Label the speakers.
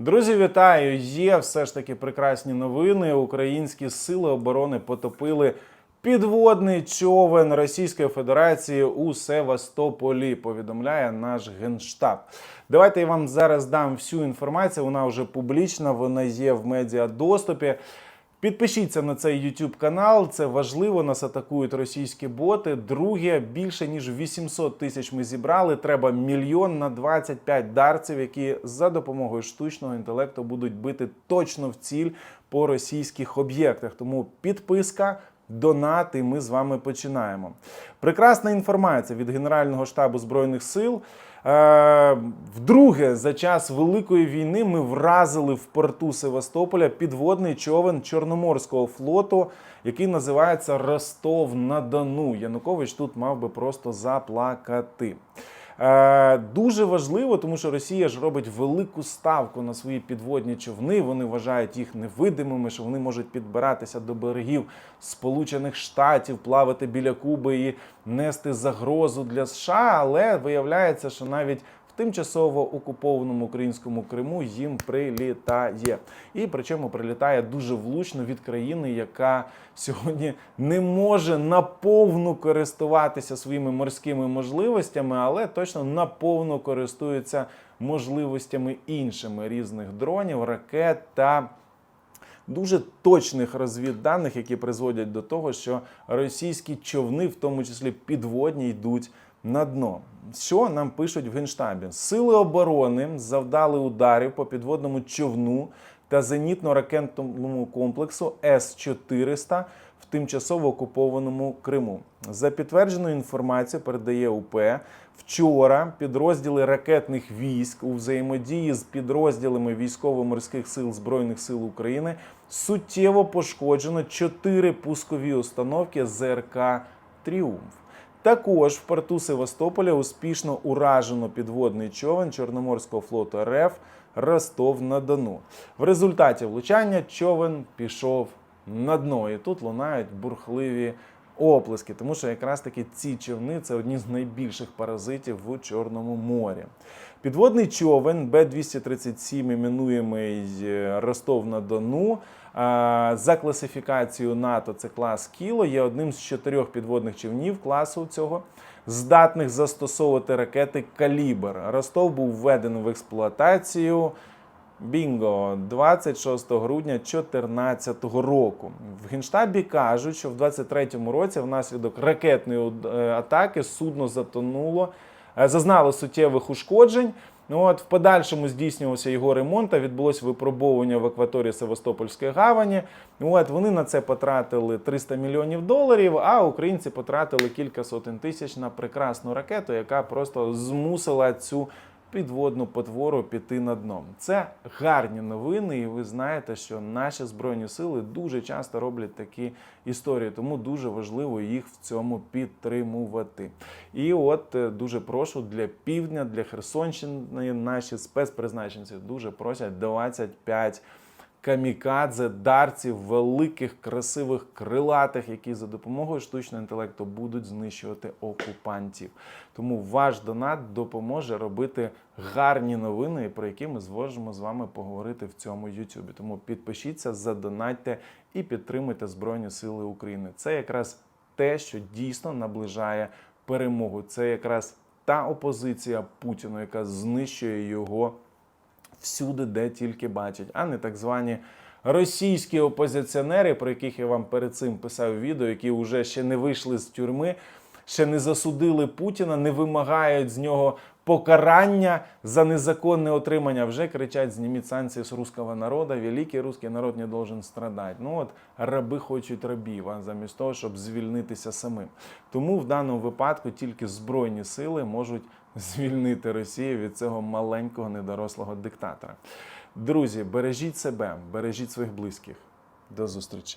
Speaker 1: Друзі, вітаю! Є все ж таки прекрасні новини. Українські сили оборони потопили підводний човен Російської Федерації у Севастополі. Повідомляє наш генштаб. Давайте я вам зараз дам всю інформацію. Вона вже публічна, вона є в медіадоступі. Підпишіться на цей YouTube канал, це важливо. Нас атакують російські боти. Друге, більше ніж 800 тисяч ми зібрали. Треба мільйон на 25 дарців, які за допомогою штучного інтелекту будуть бити точно в ціль по російських об'єктах. Тому підписка. Донат, і ми з вами починаємо. Прекрасна інформація від Генерального штабу Збройних сил. Е, Вдруге за час Великої війни ми вразили в порту Севастополя підводний човен Чорноморського флоту, який називається Ростов на Дону. Янукович тут мав би просто заплакати. Е, Дуже важливо, тому що Росія ж робить велику ставку на свої підводні човни. Вони вважають їх невидимими, що вони можуть підбиратися до берегів Сполучених Штатів, плавати біля Куби і нести загрозу для США. Але виявляється, що навіть тимчасово окупованому українському Криму їм прилітає. І причому прилітає дуже влучно від країни, яка сьогодні не може наповну користуватися своїми морськими можливостями, але точно наповну користується можливостями іншими різних дронів, ракет та дуже точних розвідданих, які призводять до того, що російські човни, в тому числі підводні, йдуть на дно. Що нам пишуть в генштабі? Сили оборони завдали ударів по підводному човну та зенітно-ракетному комплексу С-400 в тимчасово окупованому Криму. За підтвердженою інформацією передає УП. Вчора підрозділи ракетних військ у взаємодії з підрозділами військово-морських сил Збройних сил України суттєво пошкоджено чотири пускові установки ЗРК Тріумф. Також в порту Севастополя успішно уражено підводний човен Чорноморського флоту РФ Ростов на Дону. В результаті влучання човен пішов на дно. І тут лунають бурхливі оплески, тому що якраз таки ці човни це одні з найбільших паразитів в Чорному морі. Підводний човен Б-237, іменуємий е, Ростов на Дону. За класифікацією НАТО це клас Кіло, є одним з чотирьох підводних човнів класу цього, здатних застосовувати ракети Калібр. Ростов був введений в експлуатацію. Бінго 26 грудня 2014 року. В генштабі кажуть, що в 23-му році внаслідок ракетної е, атаки судно затонуло, е, зазнало суттєвих ушкоджень. Ну от в подальшому здійснювався його ремонт, а відбулось випробовування в акваторії Севастопольської гавані. Ну От вони на це потратили 300 мільйонів доларів, а українці потратили кілька сотень тисяч на прекрасну ракету, яка просто змусила цю підводну потвору піти на дно. Це гарні новини, і ви знаєте, що наші збройні сили дуже часто роблять такі історії, тому дуже важливо їх в цьому підтримувати. І от е, дуже прошу для півдня, для Херсонщини наші спецпризначенці дуже просять 25 камікадзе, дарців, великих, красивих, крилатих, які за допомогою штучного інтелекту будуть знищувати окупантів. Тому ваш донат допоможе робити гарні новини, про які ми зможемо з вами поговорити в цьому Ютубі. Тому підпишіться, задонатьте і підтримуйте Збройні Сили України. Це якраз те, що дійсно наближає перемогу. Це якраз та опозиція Путіну, яка знищує його всюди, де тільки бачать, а не так звані російські опозиціонери, про яких я вам перед цим писав відео, які вже ще не вийшли з тюрми, ще не засудили Путіна, не вимагають з нього покарання за незаконне отримання. Вже кричать: зніміть санкції з руського народу, великий русський народ не должен страдати. Ну от раби хочуть рабів, а замість того, щоб звільнитися самим. Тому в даному випадку тільки збройні сили можуть звільнити Росію від цього маленького недорослого диктатора. Друзі, бережіть себе, бережіть своїх близьких. До зустрічі.